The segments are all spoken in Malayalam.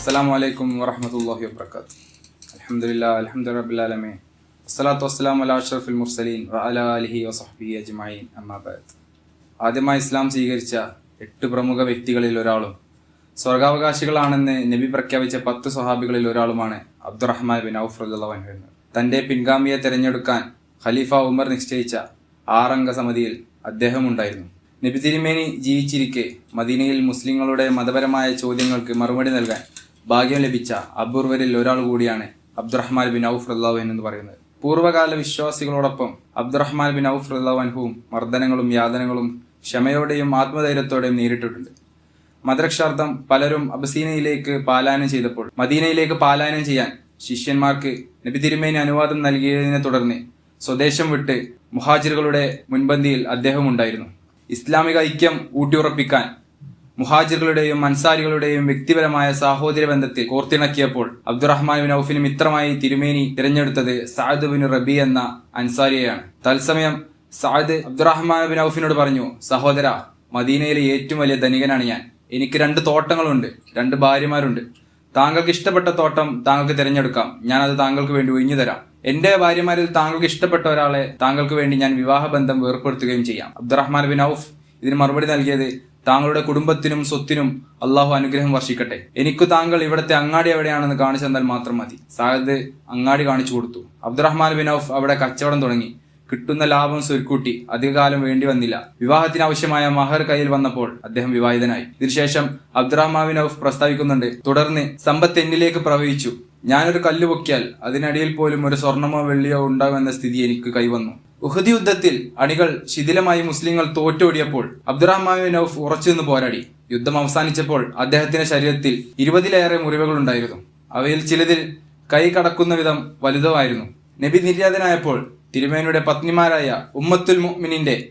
അസ്സലാമു അലൈക്കും വറഹമത്തല്ലാഹി വബർക്കാത്തു അൽഹംദുലില്ലാ അൽഹംദു റബ്ബിൽ അസ്സലാത്തു വസ്സലാം അലാ അഷ്റഫിൽ മുർസലീൻ വ അലാ അലിഹി വസഹ്ബിഹി അജ്മഈൻ. അമ്മാ ബഅദ്. ആദ്യമായി ഇസ്ലാം സ്വീകരിച്ച എട്ട് പ്രമുഖ വ്യക്തികളിൽ ഒരാളും സ്വർഗാവകാശികളാണെന്ന് നബി പ്രഖ്യാപിച്ച പത്ത് സ്വഹാബികളിൽ ഒരാളുമാണ് അബ്ദുറഹ്മാൻ ബിൻ ഔഫ് റളിയല്ലാഹു അൻഹു തന്റെ പിൻഗാമിയെ തിരഞ്ഞെടുക്കാൻ ഖലീഫ ഉമർ നിശ്ചയിച്ച ആറംഗ സമിതിയിൽ അദ്ദേഹം ഉണ്ടായിരുന്നു. നബി തിരുമേനി ജീവിച്ചിരിക്കെ മദീനയിൽ മുസ്ലിങ്ങളുടെ മതപരമായ ചോദ്യങ്ങൾക്ക് മറുപടി നൽകാൻ ഭാഗ്യം ലഭിച്ച അപൂർവരിൽ ഒരാൾ കൂടിയാണ് അബ്ദുറഹ്മാൻ ബിൻ ഔഫ് റല്ലാഹു എന്ന് പറയുന്നത്. പൂർവകാല വിശ്വാസികളോടൊപ്പം അബ്ദുറഹ്മാൻ ബിൻ ഔഫ് റല്ലാഹു മർദ്ദനങ്ങളും യാതനകളും ക്ഷമയോടെയും ആത്മധൈര്യത്തോടെയും നേരിട്ടിട്ടുണ്ട്. മദ്രക്ഷാർത്ഥം പലരും അബസീനയിലേക്ക് പാലായനം ചെയ്തപ്പോൾ മദീനയിലേക്ക് പാലായനം ചെയ്യാൻ ശിഷ്യന്മാർക്ക് നബി തിരുമേനി അനുവാദം നൽകിയതിനെ തുടർന്ന് സ്വദേശം വിട്ട് മുഹാജിറുകളുടെ മുൻപന്തിയിൽ അദ്ദേഹം ഉണ്ടായിരുന്നു. ഇസ്ലാമിക ഐക്യം ഊട്ടിയുറപ്പിക്കാൻ മുഹാജിറുകളുടെയും അൻസാരികളുടെയും വ്യക്തിപരമായ സാഹോദര്യ ബന്ധത്തിൽ കോർത്തിണക്കിയപ്പോൾ അബ്ദുറഹ്മാൻ ബിൻ ഔഫിന് മിത്രമായി തിരുമേനി തിരഞ്ഞെടുത്തത് സാദ് ബിൻ റബി എന്ന അൻസാരിയെയാണ്. തത്സമയം സാദ് അബ്ദുറഹ്മാൻ ബിൻ ഔഫിനോട് പറഞ്ഞു സഹോദര മദീനയിലെ ഏറ്റവും വലിയ ധനികനാണ് ഞാൻ. എനിക്ക് രണ്ട് തോട്ടങ്ങളുണ്ട് രണ്ട് ഭാര്യമാരുണ്ട്. താങ്കൾക്ക് ഇഷ്ടപ്പെട്ട തോട്ടം താങ്കൾക്ക് തിരഞ്ഞെടുക്കാം. ഞാൻ അത് താങ്കൾക്ക് വേണ്ടി ഒഴിഞ്ഞു തരാം. എന്റെ ഭാര്യമാരിൽ താങ്കൾക്ക് ഇഷ്ടപ്പെട്ട ഒരാളെ താങ്കൾക്ക് വേണ്ടി ഞാൻ വിവാഹബന്ധം വേർപ്പെടുത്തുകയും ചെയ്യാം. അബ്ദുറഹ്മാൻ ബിൻ ഔഫ് ഇതിന് മറുപടി നൽകിയത് താങ്കളുടെ കുടുംബത്തിനും സ്വത്തിനും അള്ളാഹു അനുഗ്രഹം വർഷിക്കട്ടെ. എനിക്ക് താങ്കൾ ഇവിടത്തെ അങ്ങാടി എവിടെയാണെന്ന് കാണിച്ചു തന്നാൽ മാത്രം മതി. സായദ് അങ്ങാടി കാണിച്ചു കൊടുത്തു. അബ്ദുറഹ്മാൻ ബിൻ ഔഫ് അവിടെ കച്ചവടം തുടങ്ങി. കിട്ടുന്ന ലാഭം സ്വരുക്കൂട്ടി. അധികകാലം വേണ്ടി വന്നില്ല. വിവാഹത്തിന് ആവശ്യമായ മഹർ കയ്യിൽ വന്നപ്പോൾ അദ്ദേഹം വിവാഹിതനായി. ഇതിനുശേഷം അബ്ദുറഹ്മാൻ ഔഫ് പ്രസ്താവിക്കുന്നുണ്ട് തുടർന്ന് സമ്പത്ത് എന്നിലേക്ക് പ്രവഹിച്ചു. ഞാനൊരു കല്ല് പൊക്കിയാൽ അതിനടിയിൽ പോലും ഒരു സ്വർണമോ വെള്ളിയോ ഉണ്ടാകുമെന്ന സ്ഥിതി എനിക്ക് കൈവന്നു. ഉഹദ് യുദ്ധത്തിൽ അണികൾ ശിഥിലമായി മുസ്ലിങ്ങൾ തോറ്റോടിയപ്പോൾ അബ്ദുറഹ്മാൻ ഔഫ് ഉറച്ചുനിന്ന് പോരാടി. യുദ്ധം അവസാനിച്ചപ്പോൾ അദ്ദേഹത്തിന്റെ ശരീരത്തിൽ ഇരുപതിലേറെ മുറിവുകൾ ഉണ്ടായിരുന്നു അവയിൽ ചിലതിൽ കൈ കടക്കുന്ന വിധം വലുതോ ആയിരുന്നു നബി നിര്യാതനായപ്പോൾ തിരുമേനയുടെ പത്നിമാരായ ഉമ്മത്തുൽ മുഅ്മിനിന്റെ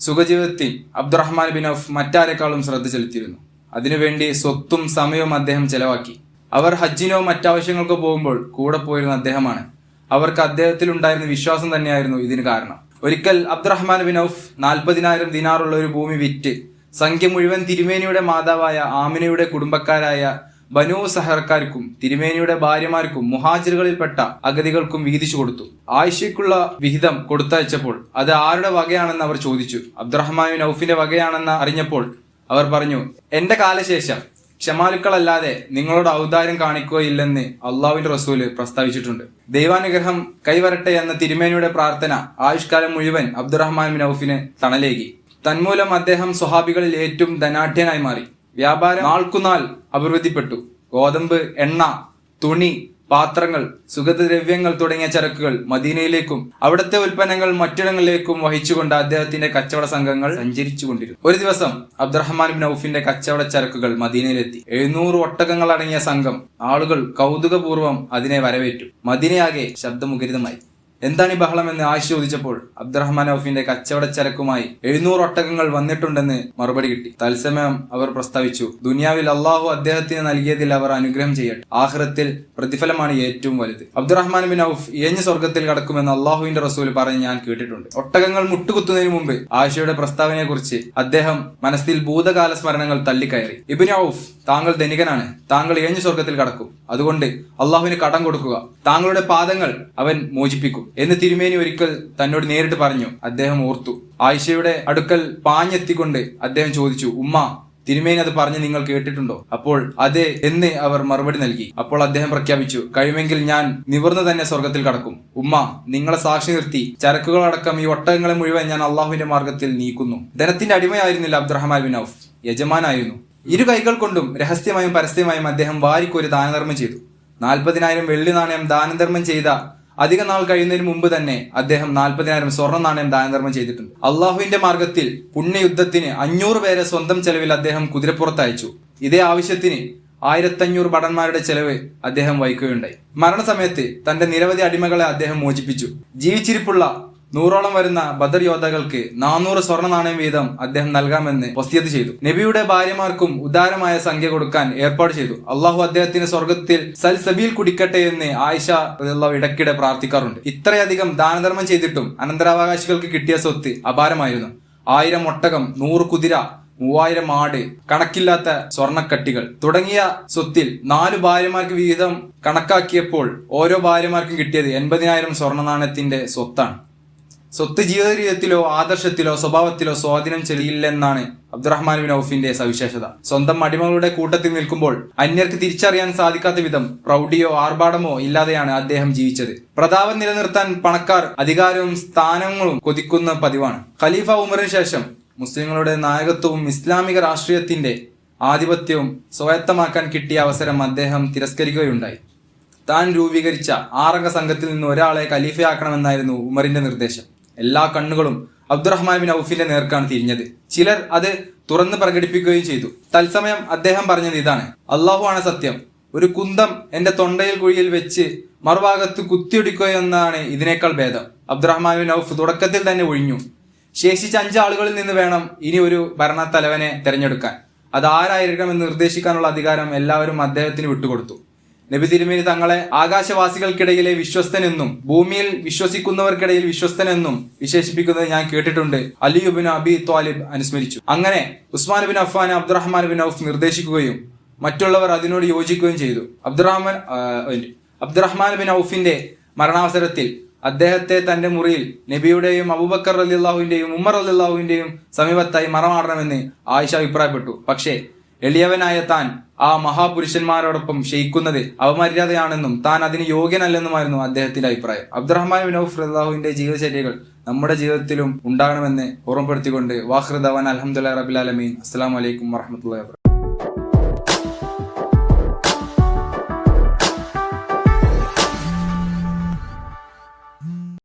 സുഖജീവിതത്തിൽ അബ്ദുറഹ്മാൻ ബിൻ ഔഫ് മറ്റാരെക്കാളും ശ്രദ്ധ ചെലുത്തിയിരുന്നു. അതിനുവേണ്ടി സ്വത്തും സമയവും അദ്ദേഹം ചെലവാക്കി. അവർ ഹജ്ജിനോ മറ്റാവശ്യങ്ങൾക്കോ പോകുമ്പോൾ കൂടെ പോയിരുന്ന അദ്ദേഹമാണ്. അവർക്ക് അദ്ദേഹത്തിൽ ഉണ്ടായിരുന്ന വിശ്വാസം തന്നെയായിരുന്നു ഇതിന് കാരണം. ഒരിക്കൽ അബ്ദുറഹ്മാൻ ബിൻ ഔഫ് നാൽപ്പതിനായിരം ദിനാറുള്ള ഒരു ഭൂമി വിറ്റ് സംഖ്യ മുഴുവൻ തിരുമേനിയുടെ മാതാവായ ആമിനയുടെ കുടുംബക്കാരായ ബനു സഹർക്കാർക്കും തിരുമേനിയുടെ ഭാര്യമാർക്കും മുഹാജിറുകളിൽപ്പെട്ട അഗതികൾക്കും വീതിച്ചു കൊടുത്തു. ആയിഷയ്ക്കുള്ള വിഹിതം കൊടുത്തയച്ചപ്പോൾ അത് ആരുടെ വകയാണെന്ന് അവർ ചോദിച്ചു. അബ്ദുറഹ്മാൻ ബിൻ ഔഫിന്റെ വകയാണെന്ന് അറിഞ്ഞപ്പോൾ അവർ പറഞ്ഞു എന്റെ കാലശേഷം ക്ഷമാലുക്കളല്ലാതെ നിങ്ങളോട് ഔദാര്യം കാണിക്കുകയില്ലെന്ന് അള്ളാഹുവിന്റെ റസൂൽ പ്രസ്താവിച്ചിട്ടുണ്ട്. ദൈവാനുഗ്രഹം കൈവരട്ടെ എന്ന തിരുമേനിയുടെ പ്രാർത്ഥന ആയുഷ്കാലം മുഴുവൻ അബ്ദുറഹ്മാൻ ഔഫിന് തണലേകി. തന്മൂലം അദ്ദേഹം സ്വഹാബികളിൽ ഏറ്റവും ധനാഢ്യനായി മാറി. വ്യാപാരം നാൾക്കുനാൾ അഭിവൃദ്ധിപ്പെട്ടു. ഗോതമ്പ് എണ്ണ തുണി പാത്രങ്ങൾ സുഗന്ധദ്രവ്യങ്ങൾ തുടങ്ങിയ ചരക്കുകൾ മദീനയിലേക്കും അവിടുത്തെ ഉൽപ്പന്നങ്ങൾ മറ്റിടങ്ങളിലേക്കും വഹിച്ചുകൊണ്ട് അദ്ദേഹത്തിന്റെ കച്ചവട സംഘങ്ങൾ സഞ്ചരിച്ചു കൊണ്ടിരുന്നു ഒരു ദിവസം അബ്ദുറഹ്മാൻ ബിൻ ഔഫിന്റെ കച്ചവട ചരക്കുകൾ മദീനയിലെത്തി. എഴുന്നൂറ് ഒട്ടകങ്ങൾ അടങ്ങിയ സംഘം ആളുകൾ കൗതുകപൂർവം അതിനെ വരവേറ്റു. മദീനയാകെ ശബ്ദമുഖരിതമായി. എന്താണ് ഈ ബഹളം എന്ന് ആയിഷ ചോദിച്ചപ്പോൾ അബ്ദുറഹ്മാൻ ഔഫിന്റെ കച്ചവട ചരക്കുമായി എഴുന്നൂറ് ഒട്ടകങ്ങൾ വന്നിട്ടുണ്ടെന്ന് മറുപടി കിട്ടി. തത്സമയം അവർ പ്രസ്താവിച്ചു ദുനിയാവിൽ അള്ളാഹു അദ്ദേഹത്തിന് നൽകിയതിൽ അവർ അനുഗ്രഹം ചെയ്യട്ടെ. ആഹ്റത്തിൽ പ്രതിഫലമാണ് ഏറ്റവും വലുത്. അബ്ദുറഹ്മാൻ ബിൻ ഔഫ് ഏഞ്ഞ് സ്വർഗത്തിൽ കടക്കുമെന്ന് അള്ളാഹുവിന്റെ റസൂൽ പറഞ്ഞ് ഞാൻ കേട്ടിട്ടുണ്ട്. ഒട്ടകങ്ങൾ മുട്ടുകുത്തുന്നതിന് മുമ്പ് ആയിഷയുടെ പ്രസ്താവനയെ കുറിച്ച് അദ്ദേഹം മനസ്സിൽ ഭൂതകാല സ്മരണങ്ങൾ തള്ളിക്കയറി. ഇബിൻ ഔഫ് താങ്കൾ ധനികനാണ്. താങ്കൾ ഏഞ്ഞ് സ്വർഗത്തിൽ കടക്കും. അതുകൊണ്ട് അള്ളാഹുവിന് കടം കൊടുക്കുക. താങ്കളുടെ പാദങ്ങൾ അവൻ മോചിപ്പിക്കും. എന്ന് തിരുമേനി ഒരിക്കൽ തന്നോട് നേരിട്ട് പറഞ്ഞു. അദ്ദേഹം ഓർത്തു. ആയിഷയുടെ അടുക്കൽ പാഞ്ഞെത്തിക്കൊണ്ട് അദ്ദേഹം ചോദിച്ചു ഉമ്മ തിരുമേനി അത് പറഞ്ഞ് നിങ്ങൾ കേട്ടിട്ടുണ്ടോ? അപ്പോൾ അതെ എന്ന് അവർ മറുപടി നൽകി. അപ്പോൾ അദ്ദേഹം പ്രഖ്യാപിച്ചു കഴിയുമെങ്കിൽ ഞാൻ നിവർന്നു തന്നെ സ്വർഗത്തിൽ കടക്കും. ഉമ്മ നിങ്ങളെ സാക്ഷി നിർത്തി. ചരക്കുകളടക്കം ഈ ഒട്ടകങ്ങളെ മുഴുവൻ ഞാൻ അള്ളാഹുവിന്റെ മാർഗത്തിൽ നീക്കുന്നു. ധനത്തിന്റെ അടിമയായിരുന്നില്ല അബ്ദുറഹ്മാൻ ബിൻ ഔഫ്. യജമാനായിരുന്നു. ഇരു കൈകൾ കൊണ്ടും രഹസ്യമായും പരസ്യമായും അദ്ദേഹം വാരിക്കൊരു ദാനധർമ്മം ചെയ്തു. നാൽപ്പതിനായിരം വെള്ളി നാണയം ദാനധർമ്മം ചെയ്ത അധിക നാൾ കഴിയുന്നതിന് മുമ്പ് തന്നെ അദ്ദേഹം നാൽപ്പതിനായിരം സ്വർണ നാണയം ദാനധർമ്മം ചെയ്തിട്ടുണ്ട്. അള്ളാഹുവിന്റെ മാർഗത്തിൽ പുണ്യയുദ്ധത്തിന് അഞ്ഞൂറ് പേരെ സ്വന്തം ചെലവിൽ അദ്ദേഹം കുതിരപ്പുറത്ത് അയച്ചു ഇതേ ആവശ്യത്തിന് ആയിരത്തഞ്ഞൂറ് ഭടന്മാരുടെ ചെലവ് അദ്ദേഹം വഹിക്കുകയുണ്ടായി. മരണസമയത്ത് തന്റെ നിരവധി അടിമകളെ അദ്ദേഹം മോചിപ്പിച്ചു. ജീവിച്ചിരിപ്പുള്ള നൂറോളം വരുന്ന ബദർ യോദ്ധാക്കൾക്ക് നാനൂറ് സ്വർണ നാണയം വീതം അദ്ദേഹം നൽകാമെന്ന് വസ്തിയത് ചെയ്തു. നബിയുടെ ഭാര്യമാർക്കും ഉദാരമായ സംഖ്യ കൊടുക്കാൻ ഏർപ്പാട് ചെയ്തു. അള്ളാഹു അദ്ദേഹത്തിന് സ്വർഗത്തിൽ സൽ സബീൽ കുടിക്കട്ടെ എന്ന് ആയിഷ ഇടയ്ക്കിടെ പ്രാർത്ഥിക്കാറുണ്ട്. ഇത്രയധികം ദാനധർമ്മം ചെയ്തിട്ടും അനന്തരാവകാശികൾക്ക് കിട്ടിയ സ്വത്ത് അപാരമായിരുന്നു. ആയിരം ഒട്ടകം നൂറ് കുതിര മൂവായിരം ആട് കണക്കില്ലാത്ത സ്വർണക്കട്ടികൾ. തുടങ്ങിയ സ്വത്തിൽ നാലു ഭാര്യമാർക്ക് വീതം കണക്കാക്കിയപ്പോൾ ഓരോ ഭാര്യമാർക്കും കിട്ടിയത് എൺപതിനായിരം സ്വർണ നാണയത്തിന്റെ സ്വത്താണ്. സ്വത്ത് ജീവിത രീതിയിലോ ആദർശത്തിലോ സ്വഭാവത്തിലോ സ്വാധീനം ചെലിയില്ലെന്നാണ് അബ്ദുറഹ്മാൻ ബിൻ ഔഫിന്റെ സവിശേഷത. സ്വന്തം അടിമകളുടെ കൂട്ടത്തിൽ നിൽക്കുമ്പോൾ അന്യർക്ക് തിരിച്ചറിയാൻ സാധിക്കാത്ത വിധം പ്രൗഢിയോ ആർഭാടമോ ഇല്ലാതെയാണ് അദ്ദേഹം ജീവിച്ചത്. പ്രതാപം നിലനിർത്താൻ പണക്കാർ അധികാരവും സ്ഥാനങ്ങളും കൊതിക്കുന്ന പതിവാണ്. ഖലീഫ ഉമറിന് ശേഷം മുസ്ലിങ്ങളുടെ നായകത്വവും ഇസ്ലാമിക രാഷ്ട്രീയത്തിന്റെ ആധിപത്യവും സ്വായത്തമാക്കാൻ കിട്ടിയ അവസരം അദ്ദേഹം തിരസ്കരിക്കുകയുണ്ടായി. താൻ രൂപീകരിച്ച ആറംഗ സംഘത്തിൽ നിന്ന് ഒരാളെ ഖലീഫയാക്കണമെന്നായിരുന്നു ഉമറിന്റെ നിർദ്ദേശം. എല്ലാ കണ്ണുകളും അബ്ദുറഹ്മാൻ ബിൻ ഔഫിന്റെ നേർക്കാണ് തിരിഞ്ഞത്. ചിലർ അത് തുറന്ന് പ്രകടിപ്പിക്കുകയും ചെയ്തു. തത്സമയം അദ്ദേഹം പറഞ്ഞത് ഇതാണ്. അള്ളാഹു ആണ് സത്യം. ഒരു കുന്തം എന്റെ തൊണ്ടയിൽ കുഴിയിൽ വെച്ച് മറുഭാഗത്ത് കുത്തിയൊടിക്കുകയെന്നാണ് ഇതിനേക്കാൾ ഭേദം. അബ്ദുറഹ്മാൻ ബിൻ ഔഫ് തുടക്കത്തിൽ തന്നെ ഒഴിഞ്ഞു. ശേഷിച്ച അഞ്ച് ആളുകളിൽ നിന്ന് വേണം ഇനി ഒരു ഭരണത്തലവനെ തെരഞ്ഞെടുക്കാൻ. അത് ആരായിരിക്കണമെന്ന് നിർദ്ദേശിക്കാനുള്ള അധികാരം എല്ലാവരും അദ്ദേഹത്തിന് വിട്ടുകൊടുത്തു. നബി തിരുമേനി തങ്ങളെ ആകാശവാസികൾക്കിടയിലെ വിശ്വസ്തനെന്നും ഭൂമിയിൽ വിശ്വസിക്കുന്നവർക്കിടയിൽ വിശ്വസ്തനെന്നും വിശേഷിപ്പിക്കുന്നത് ഞാൻ കേട്ടിട്ടുണ്ട്. അലിയുബിൻ അബി ത്വാലിബ് അനുസ്മരിച്ചു. അങ്ങനെ Usman bin Affan Abdurrahman bin Auf നിർദ്ദേശിക്കുകയും മറ്റുള്ളവർ അതിനോട് യോജിക്കുകയും ചെയ്തു. അബ്ദുറഹ്മാൻ അബ്ദുറഹ്മാൻ ബിൻ ഔഫിന്റെ മരണാവസരത്തിൽ അദ്ദേഹത്തെ തന്റെ മുറിയിൽ നബിയുടെയും അബൂബക്കർ അലിള്ളാഹുവിന്റെയും ഉമ്മർ അലിള്ളാഹുവിന്റെയും സമീപത്തായി മറമാടണമെന്ന് ആയിഷ അഭിപ്രായപ്പെട്ടു. പക്ഷേ എളിയവനായ താൻ ആ മഹാപുരുഷന്മാരോടൊപ്പം ക്ഷയിക്കുന്നത് അവമര്യാദയാണെന്നും താൻ അതിന് യോഗ്യനല്ലെന്നുമായിരുന്നു അദ്ദേഹത്തിന്റെ അഭിപ്രായം. അബ്ദുറഹ്മാൻ വിനോഫ് ഔഫ് ജീവചര്യകൾ നമ്മുടെ ജീവിതത്തിലും ഉണ്ടാകണമെന്ന് ഓർമ്മപ്പെടുത്തിക്കൊണ്ട് വാഹൃദവൻ അലഹമുല്ലാ റബിലാലമീൻ അസ്സാം വലൈക്കും വാഹമത്തുള്ള